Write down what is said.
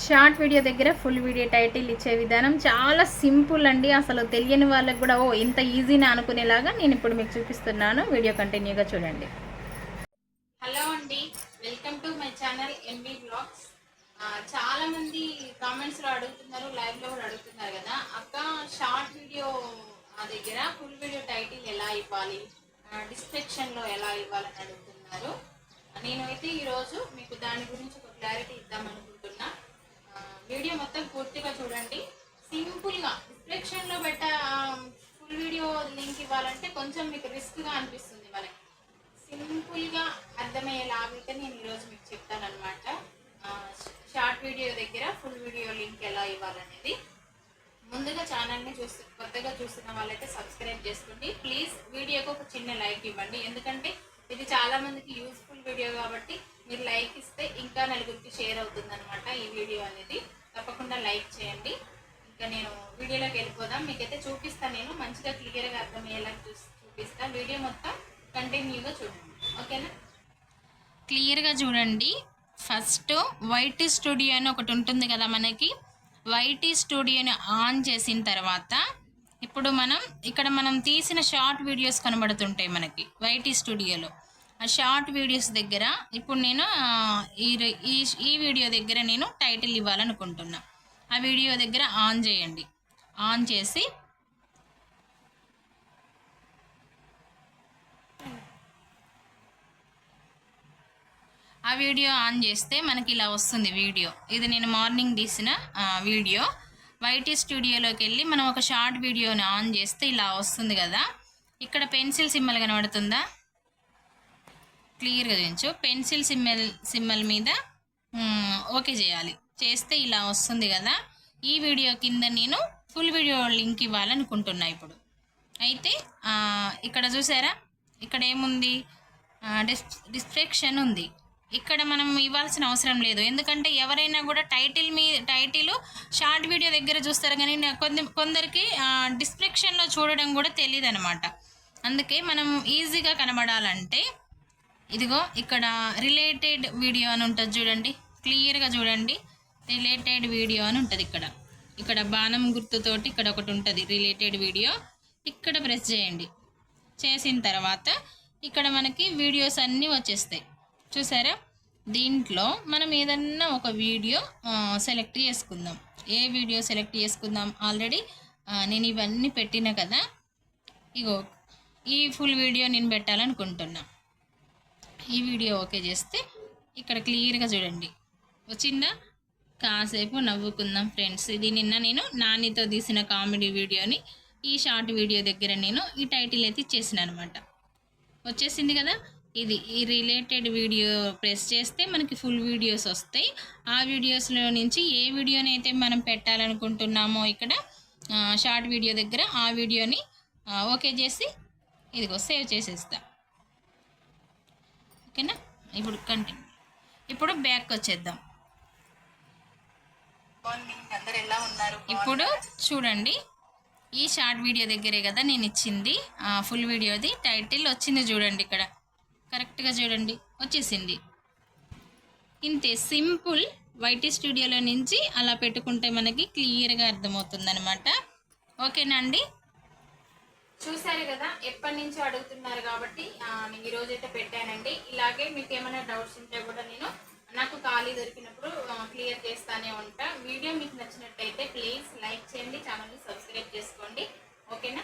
Short video దగ్గర full video title ఇచ్చే విధానం చాలా సింపుల్ అండి. అసలు తెలియని వాళ్ళకి కూడా ఓ ఇంత ఈజీనా అనుకునేలాగా నేను ఇప్పుడు మీకు చూపిస్తున్నాను. వీడియో కంటిన్యూగా చూడండి. హలో అండి. Welcome to my channel MB blogs. చాలా మంది కామెంట్స్లో అడుగుతున్నారు లైవ్లో కూడా అడుగుతున్నారు కదా. అక్క షార్ట్ వీడియో దగ్గర ఫుల్ వీడియో టైటిల్ ఎలా ఇవ్వాలి? డిస్క్రిప్షన్లో ఎలా ఇవ్వాలని అడుగుతున్నారు. నేను అయితే ఈరోజు మీకు దాని గురించి ఒక క్లారిటీ ఇద్దాం అనుకుంటున్నా ఆ, వీడియో మొత్తం పూర్తిగా చూడండి. సింపుల్గా డిస్క్రిప్షన్లో పెట్ట ఫుల్ వీడియో లింక్ ఇవ్వాలంటే కొంచెం మీకు రిస్క్గా అనిపిస్తుంది మనకి సింపుల్గా అర్థమయ్యేలాగైతే నేను ఈరోజు మీకు చెప్తాను అనమాట షార్ట్ వీడియో దగ్గర ఫుల్ వీడియో లింక్ ఎలా ఇవ్వాలనేది. ముందుగా ఛానల్ని చూస్తు కొత్తగా చూస్తున్న వాళ్ళైతే సబ్స్క్రైబ్ చేసుకోండి. ప్లీజ్ వీడియోకి ఒక చిన్న లైక్ ఇవ్వండి. ఎందుకంటే ఇది చాలామందికి యూస్ఫుల్ వీడియో కాబట్టి మీరు లైక్ ఇస్తే ఇంకా నలుగురికి షేర్ అవుతుందన్నమాట ఈ వీడియో అనేది. లైక్ చేయండి. ఇంకా నేను వీడియోలోకి వెళ్ళిపోదాం. మీకైతే చూపిస్తాను నేను. మంచిగా క్లియర్గా అర్థమయ్యేలా చూపిస్తాను వీడియో మొత్తం కంటిన్యూగా చూడండి. ఓకేనా? క్లియర్గా చూడండి. ఫస్ట్ వైట్ స్టూడియో అని ఒకటి ఉంటుంది కదా మనకి. వైట్ స్టూడియోని ఆన్ చేసిన తర్వాత ఇప్పుడు మనం ఇక్కడ మనం తీసిన షార్ట్ వీడియోస్ కనబడుతుంటాయి మనకి వైట్ స్టూడియోలో. ఆ షార్ట్ వీడియోస్ దగ్గర ఇప్పుడు నేను ఈ ఈ ఈ వీడియో దగ్గర నేను టైటిల్ ఇవ్వాలనుకుంటున్నా. ఆ వీడియో దగ్గర ఆన్ చేయండి. ఆన్ చేసి ఆ వీడియో ఆన్ చేస్తే మనకి ఇలా వస్తుంది వీడియో. ఇది నేను మార్నింగ్ తీసిన వీడియో. వైటీ స్టూడియోలోకి వెళ్ళి మనం ఒక షార్ట్ వీడియోని ఆన్ చేస్తే ఇలా వస్తుంది కదా. ఇక్కడ పెన్సిల్ సిమ్మల్ కనబడుతుందా? క్లియర్గా చూపించు. పెన్సిల్ సిమ్మల్ సిమ్మల్ మీద ఓకే చేయాలి. చేస్తే ఇలా వస్తుంది కదా ఈ వీడియో కింద నేను ఫుల్ వీడియో లింక్ ఇవ్వాలనుకుంటున్నా ఇప్పుడు. అయితే ఇక్కడ చూసారా? ఇక్కడ ఏముంది? డిస్ డిస్క్రిప్షన్ ఉంది. ఇక్కడ మనం ఇవ్వాల్సిన అవసరం లేదు. ఎందుకంటే ఎవరైనా కూడా టైటిల్ మీ టైటిల్ షార్ట్ వీడియో దగ్గర చూస్తారు కానీ కొంత కొందరికి డిస్క్రిప్షన్లో చూడడం కూడా తెలియదు అనమాట అందుకే మనం ఈజీగా కనబడాలంటే ఇదిగో ఇక్కడ రిలేటెడ్ వీడియో అని ఉంటుంది చూడండి. క్లియర్గా చూడండి. రిలేటెడ్ వీడియో అని ఉంటుంది ఇక్కడ. ఇక్కడ బాణం గుర్తుతోటి ఇక్కడ ఒకటి ఉంటుంది రిలేటెడ్ వీడియో. ఇక్కడ ప్రెస్ చేయండి. చేసిన తర్వాత ఇక్కడ మనకి వీడియోస్ అన్నీ వచ్చేస్తాయి. చూసారా? దీంట్లో మనం ఏదన్నా ఒక వీడియో సెలెక్ట్ చేసుకుందాం. ఏ వీడియో సెలెక్ట్ చేసుకుందాం? ఆల్రెడీ నేను ఇవన్నీ పెట్టిన కదా. ఇగో ఈ ఫుల్ వీడియో నేను పెట్టాలనుకుంటున్నా. ఈ వీడియో ఓకే చేస్తే ఇక్కడ క్లియర్గా చూడండి. వచ్చిందా? కాసేపు నవ్వుకుందాం ఫ్రెండ్స్. ఇది నిన్న నేను నానితో తీసిన కామెడీ వీడియోని ఈ షార్ట్ వీడియో దగ్గర నేను ఈ టైటిల్ అయితే ఇచ్చేసిన అనమాట వచ్చేసింది కదా? ఇది ఈ రిలేటెడ్ వీడియో ప్రెస్ చేస్తే మనకి ఫుల్ వీడియోస్ వస్తాయి. ఆ వీడియోస్లో నుంచి ఏ వీడియోని అయితే మనం పెట్టాలనుకుంటున్నామో ఇక్కడ షార్ట్ వీడియో దగ్గర ఆ వీడియోని ఓకే చేసి ఇదిగో సేవ్ చేసేస్తా. ఓకేనా? ఇప్పుడు కంటిన్యూ ఇప్పుడు బ్యాక్ వచ్చేద్దాం. ఇప్పుడు చూడండి. ఈ షార్ట్ వీడియో దగ్గరే కదా నేను ఇచ్చింది. ఫుల్ వీడియోది. టైటిల్ వచ్చింది చూడండి ఇక్కడ. కరెక్ట్గా చూడండి. వచ్చేసింది. ఇంతే సింపుల్ వైటీ స్టూడియోలో నుంచి అలా పెట్టుకుంటే మనకి క్లియర్గా అర్థమవుతుంది అనమాట ఓకేనా అండి? చూసారు కదా ఎప్పటి నుంచో అడుగుతున్నారు కాబట్టి నేను ఈ రోజు అయితే పెట్టానండి. ఇలాగే మీకు ఏమైనా డౌట్స్ ఉంటే కూడా నేను నాకు ఖాళీ దొరికినప్పుడు క్లియర్ చేస్తానే ఉంటా. వీడియో మీకు నచ్చినట్టయితే ప్లీజ్ లైక్ చేయండి ఛానల్ని సబ్స్క్రైబ్ చేసుకోండి. ఓకేనా?